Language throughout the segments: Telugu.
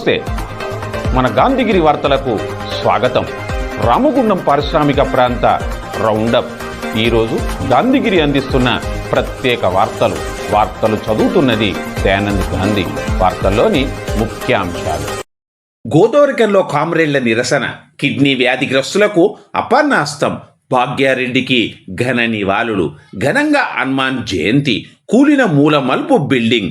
నమస్తే. మన గాంధీగిరి వార్తలకు స్వాగతం. రామగుండం పారిశ్రామిక ప్రాంత రౌండప్. ఈరోజు గాంధీగిరి అందిస్తున్న ప్రత్యేక వార్తలు. వార్తలు చదువుతున్నది దయానంద్ గాంధీ. వార్తల్లోని ముఖ్యాంశాలు. గోదావరికల్లో కామ్రేళ్ళ నిరసన. కిడ్నీ వ్యాధిగ్రస్తులకు అపర్ణాస్తం. భాగ్యారెడ్డికి ఘన నివాళులు. ఘనంగా హనుమాన్ జయంతి. కూలిన మూల మల్పు బిల్డింగ్.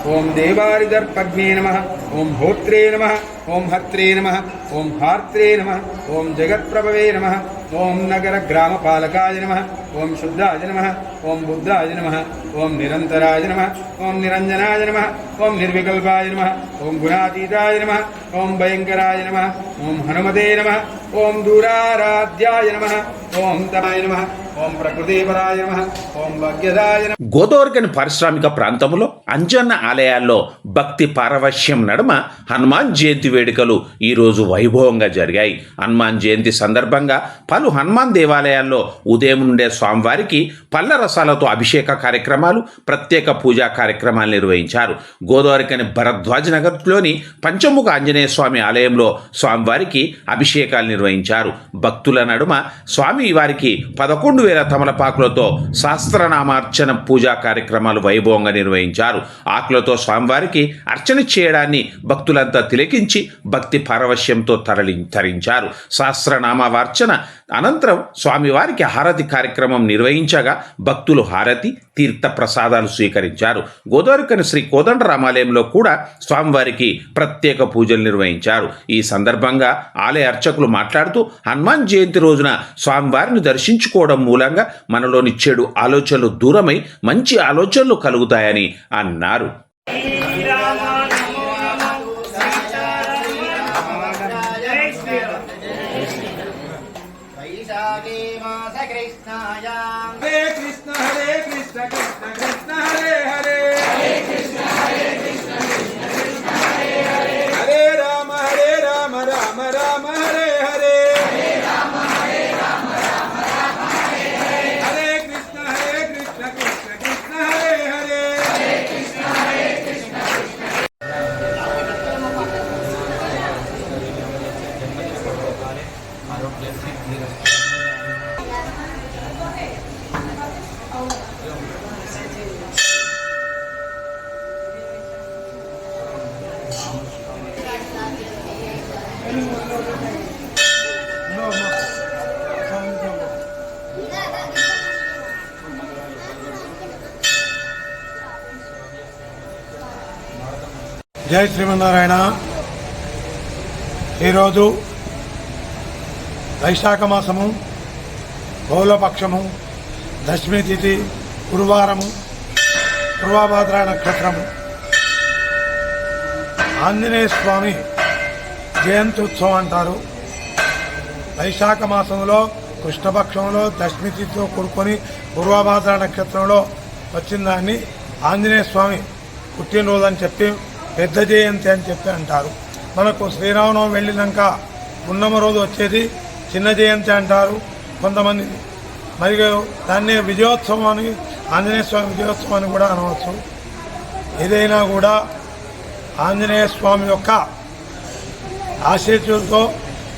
ఓం దేవారిదర్పగ్నే నమ ఓం హోత్రే నమ ఓం హత్రే నమ ఓం హార్త్రే నమ ఓం జగత్ప్రభవే నమ ఓం నగర గ్రామపాలకాయ నమ ఓం శుద్ధాయ నమ ఓం బుద్ధాయ నమ ఓం నిరంతరాయ నమ ఓం నిరంజనాయ నమ ఓం నిర్వికల్పాయ నమ ఓం గుణాతీతాయ నమ ఓం భయంకరాయ నమ ఓం హనుమతే నమ ఓం దూరారాధ్యాయ నమ ఓం తమాయ నమ ఓం ప్రకృతిపరాయ నమ ఓం భాగ్యదాయ నమ గోదావరికని పారిశ్రామిక ప్రాంతంలో అంజన్న ఆలయాల్లో భక్తి పారవశ్యం నడుమ హనుమాన్ జయంతి వేడుకలు ఈరోజు వైభవంగా జరిగాయి. హనుమాన్ జయంతి సందర్భంగా పలు హనుమాన్ దేవాలయాల్లో ఉదయం నుండే స్వామివారికి పళ్ళ రసాలతో అభిషేక కార్యక్రమాలు ప్రత్యేక పూజా కార్యక్రమాలు నిర్వహించారు. గోదావరికని భరద్వాజ్ నగర్లోని పంచముఖ ఆంజనేయ స్వామి ఆలయంలో స్వామివారికి అభిషేకాలు నిర్వహించారు. భక్తుల నడుమ స్వామి వారికి పదకొండు వేల తమలపాకులతో సహస్రనామార్చన పూజా కార్యక్రమాలు వైభవంగా నిర్వహించారు. ఆకులతో స్వామివారికి అర్చన చేయడాన్ని భక్తులంతా తిలకించి భక్తి పారవశ్యంతో తరలి తరించారు. సహస్రనామార్చన అనంతరం స్వామివారికి హారతి కార్యక్రమం నిర్వహించగా భక్తులు హారతి తీర్థ ప్రసాదాలు స్వీకరించారు. గోదావరికని శ్రీ కోదండరామాలయంలో కూడా స్వామివారికి ప్రత్యేక పూజలు నిర్వహించారు. ఈ సందర్భంగా ఆలయ అర్చకులు మాట్లాడుతూ హనుమాన్ జయంతి రోజున స్వామివారిని దర్శించుకోవడం మూలంగా మనలోని చెడు ఆలోచనలు దూరమై మంచి ఆలోచనలు కలుగుతాయని అన్నారు. వైశాఖే జై శ్రీమన్నారాయణ. ఈరోజు వైశాఖ మాసము బహుళపక్షము దశమి తిథి గురువారము పూర్వభాద్ర నక్షత్రము ఆంజనేయ స్వామి జయంత్యుత్సవం అంటారు. వైశాఖ మాసంలో కృష్ణపక్షంలో దశమి తిథితో కూడుకొని పూర్వభాద్ర నక్షత్రంలో వచ్చిన దాన్ని ఆంజనేయ స్వామి పుట్టినరోజు అని చెప్పి పెద్ద జయంతి అని చెప్పి అంటారు. మనకు శ్రీరామనవమి వెళ్ళినాక ఉన్నమ రోజు వచ్చేది చిన్న జయంతి అంటారు. కొంతమంది మరియు దాన్ని విజయోత్సవం అని ఆంజనేయ స్వామి విజయోత్సవం అని కూడా అనవచ్చు. ఏదైనా కూడా ఆంజనేయ స్వామి యొక్క ఆశీస్సులతో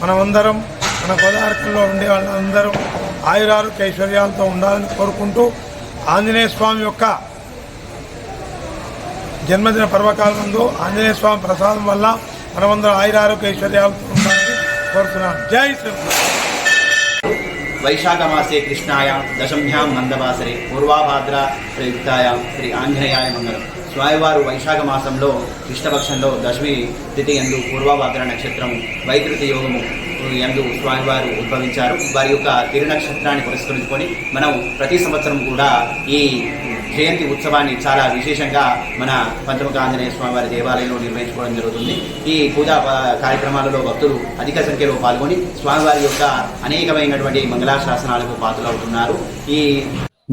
మనమందరం మన గోదావరిలో ఉండే వాళ్ళందరం ఆయురారోగ్య ఐశ్వర్యాలతో ఉండాలని కోరుకుంటూ ఆంజనేయ స్వామి యొక్క జన్మదిన పర్వకాలం ముందు ఆంజనేయ స్వామి ప్రసాదం వల్ల మనమందరం ఆయురారోగ్య ఐశ్వర్యాలతో ఉండాలని కోరుతున్నాం జై శ్రీ వైశాఖమాసే కృష్ణాయాం దశమ్యాం మందవాసరే పూర్వాభాద్ర ప్రయుక్తాయాం శ్రీ ఆంజనేయాయ మంగళం. స్వామివారు వైశాఖ మాసంలో కృష్ణపక్షంలో దశమి తిథి ఎందు పూర్వభద్ర నక్షత్రం వైకృతి యోగము ఎందు స్వామివారు ఉద్భవించారు. వారి యొక్క తిరు నక్షత్రాన్ని పురస్కరించుకొని మనం ప్రతి సంవత్సరం కూడా ఈ జయంతి ఉత్సవాన్ని చాలా విశేషంగా మన పంచముఖ ఆంజనేయ స్వామివారి దేవాలయంలో నిర్వహించుకోవడం జరుగుతుంది. ఈ పూజా కార్యక్రమాలలో భక్తులు అధిక సంఖ్యలో పాల్గొని స్వామివారి యొక్క అనేకమైనటువంటి మంగళాశాసనాలకు పాత్రలవుతున్నారు. ఈ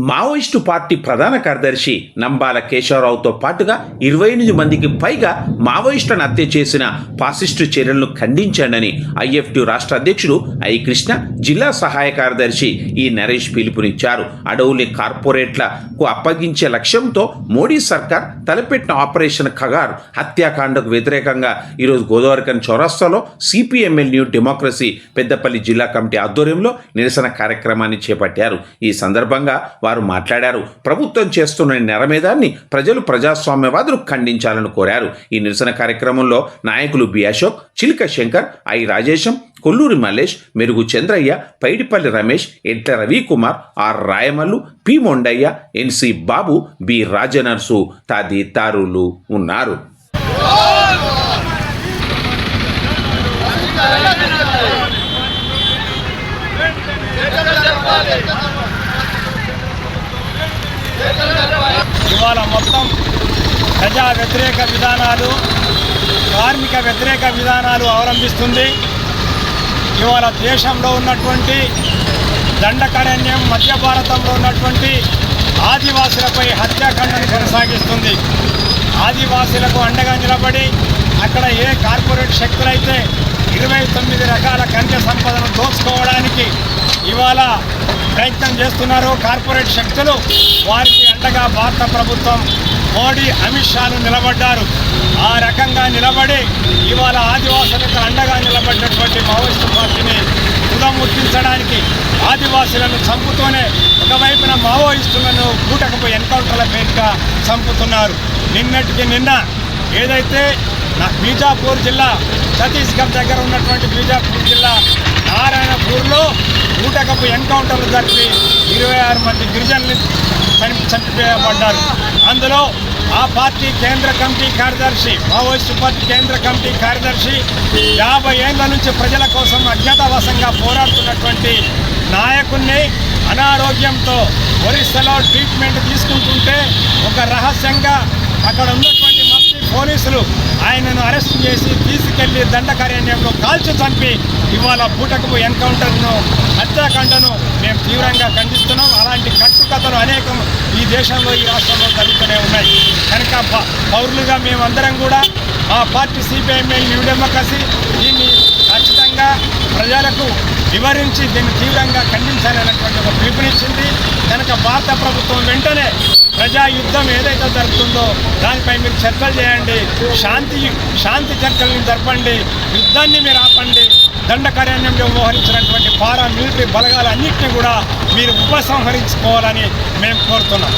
మావోయిస్టు పార్టీ ప్రధాన కార్యదర్శి నంబాల కేశవరావుతో పాటుగా ఇరవై ఎనిమిది మందికి పైగా మావోయిస్టులను హత్య చేసిన పాసిస్టు చర్యలను ఖండించాడని ఐఎఫ్టీ రాష్ట్ర అధ్యక్షుడు ఐ కృష్ణ జిల్లా సహాయ కార్యదర్శి ఈ నరేష్ పిలుపునిచ్చారు. అడవుల్ని కార్పొరేట్లకు అప్పగించే లక్ష్యంతో మోడీ సర్కార్ తలపెట్టిన ఆపరేషన్ ఖగార్ హత్యాకాండకు వ్యతిరేకంగా ఈరోజు గోదావరికన్ చౌరస్తాలో సిపిఎంఎల్ న్యూ డెమోక్రసీ పెద్దపల్లి జిల్లా కమిటీ ఆధ్వర్యంలో నిరసన కార్యక్రమాన్ని చేపట్టారు. ఈ సందర్భంగా వారు మాట్లాడారు. ప్రభుత్వం చేస్తున్న నెరమేదాన్ని ప్రజలు ప్రజాస్వామ్యవాదులు ఖండించాలని కోరారు. ఈ నిరసన కార్యక్రమంలో నాయకులు B Ashok Chilika Shankar I Rajesham Kolluri Mallesh Merugu Chandraiah Paidipalli Ramesh Etla Ravikumar R Rayamallu P Mondaiah NC Babu B Rajanarsu తదితరులు ఉన్నారు. ఇవాళ మొత్తం ప్రజా వ్యతిరేక విధానాలు కార్మిక వ్యతిరేక విధానాలు అవలంబిస్తుంది. ఇవాళ దేశంలో ఉన్నటువంటి దండకారణ్యం మధ్య భారతంలో ఉన్నటువంటి ఆదివాసులపై హత్యాకాండను కొనసాగిస్తుంది. ఆదివాసులకు అండగా నిలబడి అక్కడ ఏ కార్పొరేట్ శక్తులైతే ఇరవై తొమ్మిది రకాల ఖనిజ సంపదను దోచుకోవడానికి ఇవాళ ప్రయత్నం చేస్తున్నారు కార్పొరేట్ శక్తులు. వారికి అండగా భారత ప్రభుత్వం మోడీ అమిత్ షాలు నిలబడ్డారు. ఆ రకంగా నిలబడి ఇవాళ ఆదివాసులకు అండగా నిలబడినటువంటి మావోయిస్టు పార్టీని ఉదముట్టించడానికి ఆదివాసులను చంపుతూనే ఒకవైపున మావోయిస్టులను కూటకపు ఎన్కౌంటర్ల పేరుగా చంపుతున్నారు. నిన్నటికి నిన్న ఏదైతే బీజాపూర్ జిల్లా ఛత్తీస్గఢ్ దగ్గర ఉన్నటువంటి బీజాపూర్ జిల్లా నారాయణపూర్లో ఊటకపు ఎన్కౌంటర్లు జరిపి ఇరవై ఆరు మంది గిరిజనులు చని అందులో ఆ పార్టీ కేంద్ర కమిటీ కార్యదర్శి మావోయిస్టు పార్టీ కేంద్ర కమిటీ కార్యదర్శి యాభై ఏళ్ళ నుంచి ప్రజల కోసం అజ్ఞాతవాసంగా పోరాడుతున్నటువంటి నాయకుణ్ణి అనారోగ్యంతో ఒరిస్సాలో ట్రీట్మెంట్ తీసుకుంటుంటే ఒక రహస్యంగా అక్కడ ఉన్న పోలీసులు ఆయనను అరెస్ట్ చేసి తీసుకెళ్ళి దండకారణ్యంలో కాల్చి చంపి ఇవాళ పూటకపు ఎన్కౌంటర్ను హత్యాకాండను మేము తీవ్రంగా ఖండిస్తున్నాం. అలాంటి కట్టుకథలు అనేకం ఈ దేశంలో ఈ రాష్ట్రంలో జరుగుతూనే ఉన్నాయి. కనుక ప- పౌరులుగా మేమందరం కూడా మా పార్టీ సిపిఐఎంఎల్ న్యూ డెమోక్రసీ దీన్ని ఖచ్చితంగా ప్రజలకు వివరించి దీన్ని తీవ్రంగా ఖండించాలనేటువంటి ఒక పిలుపునిచ్చింది. కనుక భారత ప్రభుత్వం వెంటనే ప్రజా యుద్ధం ఏదైతే జరుగుతుందో దానిపై మీరు చర్చలు చేయండి. శాంతి శాంతి చర్చల్ని జరపండి. యుద్ధాన్ని మీరు ఆపండి. దండకారణ్యంలో వ్యవహరించినటువంటి పారా మిలిటరీ బలగాలన్నింటినీ కూడా మీరు ఉపసంహరించుకోవాలని మేము కోరుతున్నాం.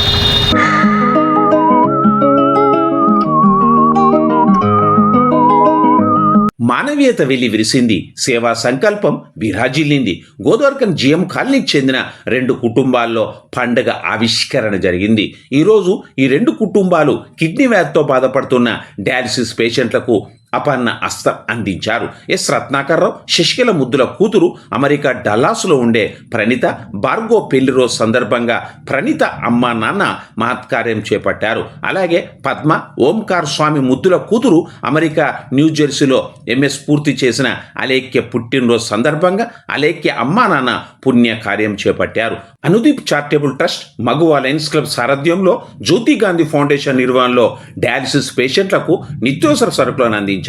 మానవీయత వెళ్ళి విరిసింది. సేవా సంకల్పం విరాజిల్లింది. గోదావరికన్ జిఎం కాలనీకి చెందిన రెండు కుటుంబాల్లో పండగ ఆవిష్కరణ జరిగింది. ఈరోజు ఈ రెండు కుటుంబాలు కిడ్నీ వ్యాధితో బాధపడుతున్న డయాలసిస్ పేషెంట్లకు అపర్ణ అస్త అందించారు. ఎస్. రత్నాకర్రావు శశికళ ముద్దుల కూతురు అమెరికా డల్లాస్లో ఉండే ప్రణీత బార్గో పెళ్ళి రోజు సందర్భంగా ప్రణీత అమ్మ నాన్న మహత్కార్యం చేపట్టారు. అలాగే పద్మ ఓంకార్ స్వామి ముద్దుల కూతురు అమెరికా న్యూజెర్సీలో ఎంఎస్ పూర్తి చేసిన అలేఖ్య పుట్టినరోజు సందర్భంగా అలేఖ్య అమ్మా నాన్న పుణ్య కార్యం చేపట్టారు. Anudeep charitable trust Maguva Lions Club సారథ్యంలో జ్యోతి గాంధీ ఫౌండేషన్ నిర్వహణలో డయాలసిస్ పేషెంట్లకు నిత్యావసర సరుకులను అందించారు.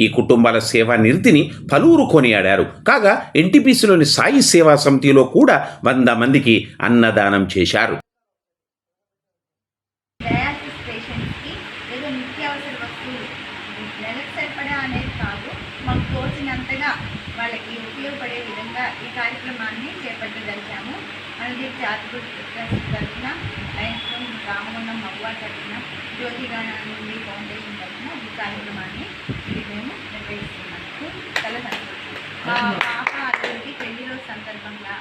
ఈ కుటుంబాల సేవా నిరతిని పలువురు కొనియాడారు. కాగా ఎన్టీపీసీలోని సాయి సేవా సమితిలో కూడా వంద మందికి అన్నదానం చేశారు. వాళ్ళకి ఉపయోగపడే విధంగా ఈ కార్యక్రమాన్ని చేపట్టగలిగాము. తరఫున రామగుండం మగువా తరఫున ఫౌండేషన్ తరఫున ఈ కార్యక్రమాన్ని మేము నిర్వహిస్తున్నాము చాలా సంతోషం మా పాప అతనికి పెళ్ళి రోజు సందర్భంగా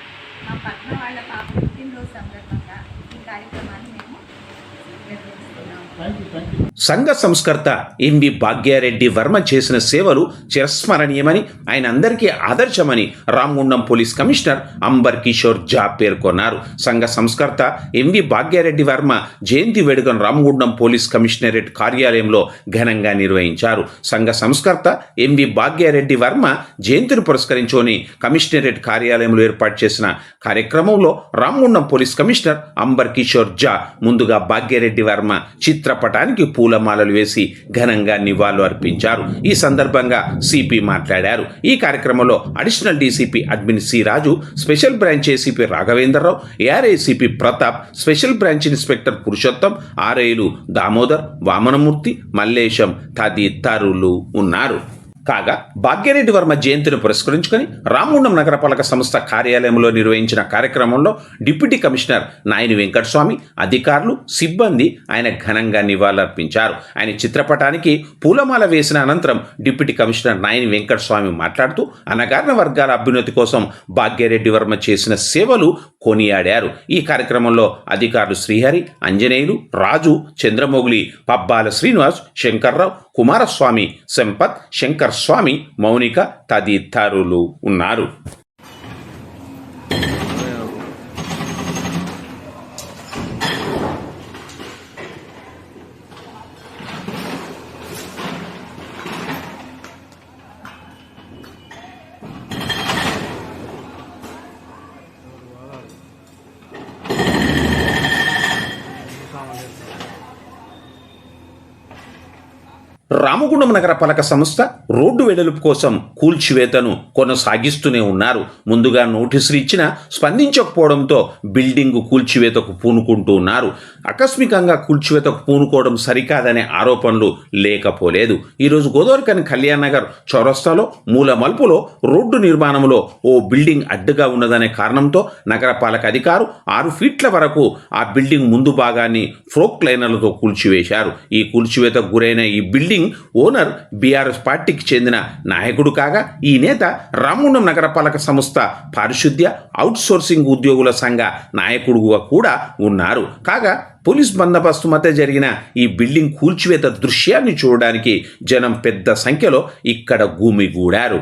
మా పద్మ వాళ్ళ పాప పుట్టినరోజు సందర్భంగా ఈ కార్యక్రమాన్ని మేము సంఘ సంస్కర్త ఎంవి భాగ్యారెడ్డి వర్మ చేసిన సేవలు చిరస్మరణీయమని ఆయన అందరికీ ఆదర్శమని రామగుండం పోలీస్ కమిషనర్ అంబర్ కిషోర్ జా పేర్కొన్నారు. సంఘ సంస్కర్త ఎంవి భాగ్యారెడ్డి వర్మ జయంతి వేడుకను రామగుండం పోలీస్ కమిషనరేట్ కార్యాలయంలో ఘనంగా నిర్వహించారు. సంఘ సంస్కర్త ఎంవి భాగ్యారెడ్డి వర్మ జయంతిని పురస్కరించుకొని కమిషనరేట్ కార్యాలయంలో ఏర్పాటు చేసిన కార్యక్రమంలో రామగుండం పోలీస్ కమిషనర్ అంబర్ కిషోర్ జా ముందుగా భాగ్యారెడ్డి వర్మ చిత్రపటానికి పూలమాలలు వేసి ఘనంగా నివాళులు అర్పించారు. ఈ సందర్భంగా సిపి మాట్లాడారు. ఈ కార్యక్రమంలో additional DCP admin C Raju special branch ACP Raghavendrarao AR ACP Pratap special branch inspector Purushottam ఆర్ఐలు Damodar Vamanamurthy Mallesham తదితరులు ఉన్నారు. కాగా భాగ్యరెడ్డి వర్మ జయంతిని పురస్కరించుకొని రామగుండం నగరపాలక సంస్థ కార్యాలయంలో నిర్వహించిన కార్యక్రమంలో డిప్యూటీ కమిషనర్ నాయని వెంకటస్వామి అధికారులు సిబ్బంది ఆయన ఘనంగా నివాళులర్పించారు. ఆయన చిత్రపటానికి పూలమాల వేసిన అనంతరం డిప్యూటీ కమిషనర్ నాయని వెంకటస్వామి మాట్లాడుతూ అనగారిన వర్గాల అభ్యున్నతి కోసం భాగ్యరెడ్డి వర్మ చేసిన సేవలు కొనియాడారు. ఈ కార్యక్రమంలో అధికారులు శ్రీహరి అంజనేయులు రాజు చంద్రమోగులి పబ్బాల శ్రీనివాస్ శంకర్రావు కుమారస్వామి సంపత్ శంకర్ స్వామి మౌనిక తదితరులు ఉన్నారు. రామగుండం నగర పాలక సంస్థ రోడ్డు వెడల్పు కోసం కూల్చివేతను కొనసాగిస్తూనే ఉన్నారు. ముందుగా నోటీసులు ఇచ్చినా స్పందించకపోవడంతో బిల్డింగ్ కూల్చివేతకు పూనుకుంటూ ఉన్నారు. ఆకస్మికంగా కూల్చివేతకు పూనుకోవడం సరికాదనే ఆరోపణలు లేకపోలేదు. ఈరోజు గోదావరికని కళ్యాణ్ నగర్ చౌరస్తాలో మూల మలుపులో రోడ్డు నిర్మాణంలో ఓ బిల్డింగ్ అడ్డుగా ఉన్నదనే కారణంతో నగరపాలక అధికారు ఆరు ఫీట్ల వరకు ఆ బిల్డింగ్ ముందు భాగాన్ని ఫ్రోక్ లైనర్లతో కూల్చివేశారు. ఈ కూల్చివేతకు గురైన ఈ బిల్డింగ్ ఓనర్ బీఆర్ఎస్ పార్టీకి చెందిన నాయకుడు కాగా ఈ నేత రామగుండం నగరపాలక సంస్థ పారిశుద్ధ్య అవుట్సోర్సింగ్ ఉద్యోగుల సంఘ నాయకుడుగా కూడా ఉన్నారు. కాగా పోలీస్ బందోబస్తు మధ్య జరిగిన ఈ బిల్డింగ్ కూల్చివేత దృశ్యాన్ని చూడడానికి జనం పెద్ద సంఖ్యలో ఇక్కడ గుమిగూడారు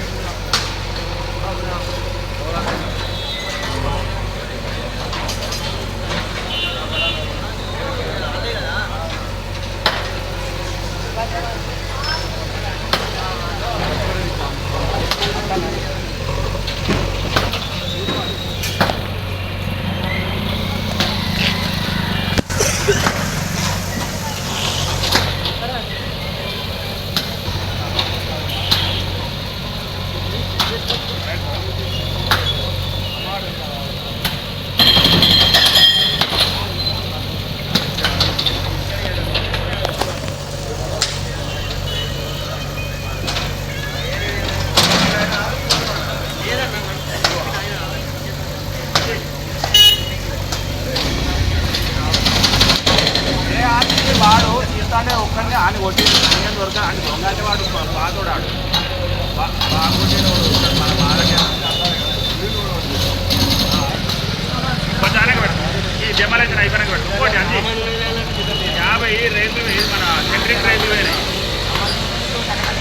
పెట్టు ఈ జమలైతే అయిపోయినాక ఇంకోటి అది. యాభై రైల్వే మన సెంట్రిక్ రైలు పోయినాయి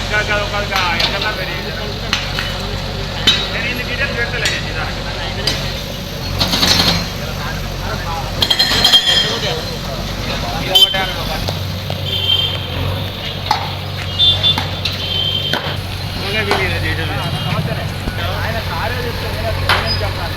ఇంకా ఒక ఎక్కడా పెరిగి నేను ఇన్ని డీటెయిల్స్ పెడతలే నిదానికి ఆయన కారే చెప్తే నేను చెప్పాలి